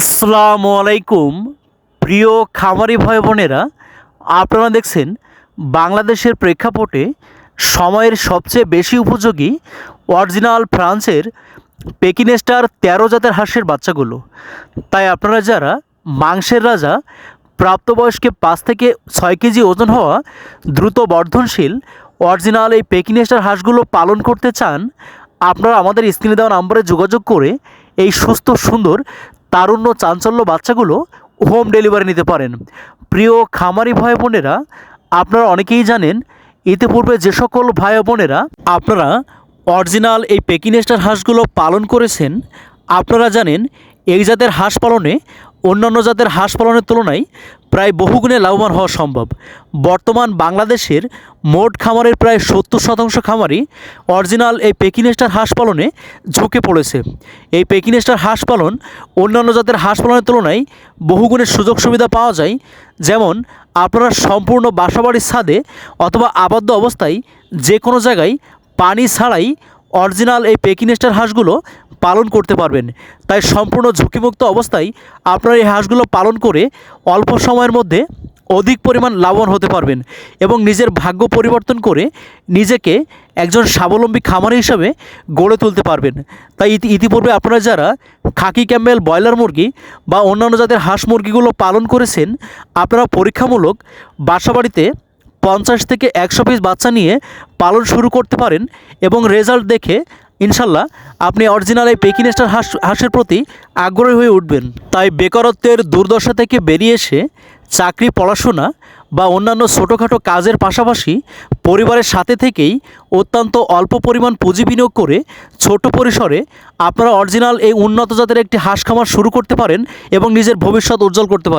আসসালামু আলাইকুম প্রিয় খামারি ভাই বোনেরা আপনারা দেখছেন বাংলাদেশের প্রেক্ষাপটে সময়ের সবচেয়ে বেশি উপযোগী অরিজিনাল ফ্রান্সের পেকিনেস্টার তেরো জাতের হাঁসের বাচ্চাগুলো। তাই আপনারা যারা মাংসের রাজা, প্রাপ্তবয়স্কে পাঁচ থেকে ছয় কেজি ওজন হওয়া দ্রুত বর্ধনশীল অরিজিনাল এই পেকিনেস্টার হাঁসগুলো পালন করতে চান, আপনারা আমাদের স্ক্রিনে দেওয়া নম্বরে যোগাযোগ করে এই সুস্থ, সুন্দর তারুণ্য চাঞ্চল্য বাচ্চাগুলো হোম ডেলিভারি নিতে পারেন। প্রিয় খামারি ভাই বোনেরা, আপনারা অনেকেই জানেন, ইতিপূর্বে যে সকল ভাই বোনেরা আপনারা অরিজিনাল এই পেকিনেস্টার হাঁসগুলো পালন করেছেন, আপনারা জানেন, এই জাতের হাঁস পালনে অন্যান্য জাতের হাঁস পালনের তুলনায় প্রায় বহুগুণে লাভবান হওয়া সম্ভব। বর্তমান বাংলাদেশের মোট খামারের প্রায় সত্তর শতাংশ খামারই অরিজিনাল এই পেকিনেস্টার হাঁস পালনে ঝুঁকে পড়েছে। এই পেকিনেস্টার হাঁস পালন অন্যান্য জাতের হাঁস পালনের তুলনায় বহুগুণের সুযোগ সুবিধা পাওয়া যায়, যেমন আপনারা সম্পূর্ণ বাসাবাড়ির ছাদে অথবা আবদ্ধ অবস্থায় যে কোনো জায়গায় পানি ছাড়াই অরিজিনাল এই পেকিনেস্টার হাঁসগুলো পালন করতে পারবেন। তাই সম্পূর্ণ ঝুঁকিমুক্ত অবস্থায় আপনারা এই হাঁসগুলো পালন করে অল্প সময়ের মধ্যে অধিক পরিমাণ লাভবান হতে পারবেন এবং নিজের ভাগ্য পরিবর্তন করে নিজেকে একজন স্বাবলম্বী খামারি হিসাবে গড়ে তুলতে পারবেন। তাই ইতিপূর্বে আপনারা যারা খাকি ক্যাম্বেল, ব্রয়লার মুরগি বা অন্যান্য জাতের হাঁস মুরগিগুলো পালন করেছেন, আপনারা পরীক্ষামূলক বাসাবাড়িতে পঞ্চাশ থেকে একশো পিস বাচ্চা নিয়ে পালন শুরু করতে পারেন এবং রেজাল্ট দেখে, ইনশাল্লাহ, আপনি অরিজিনাল এই পেকিনেস্টার হাঁস, হাঁসের প্রতি আগ্রহী হয়ে উঠবেন। তাই বেকারত্বের দুর্দশা থেকে বেরিয়ে এসে চাকরি, পড়াশোনা বা অন্যান্য ছোটোখাটো কাজের পাশাপাশি পরিবারের সাথে থেকেই অত্যন্ত অল্প পরিমাণ পুঁজি বিনিয়োগ করে ছোট পরিসরে আপনারা অরিজিনাল এই উন্নত জাতের একটি হাঁস খামার শুরু করতে পারেন এবং নিজের ভবিষ্যৎ উজ্জ্বল করতে পারেন।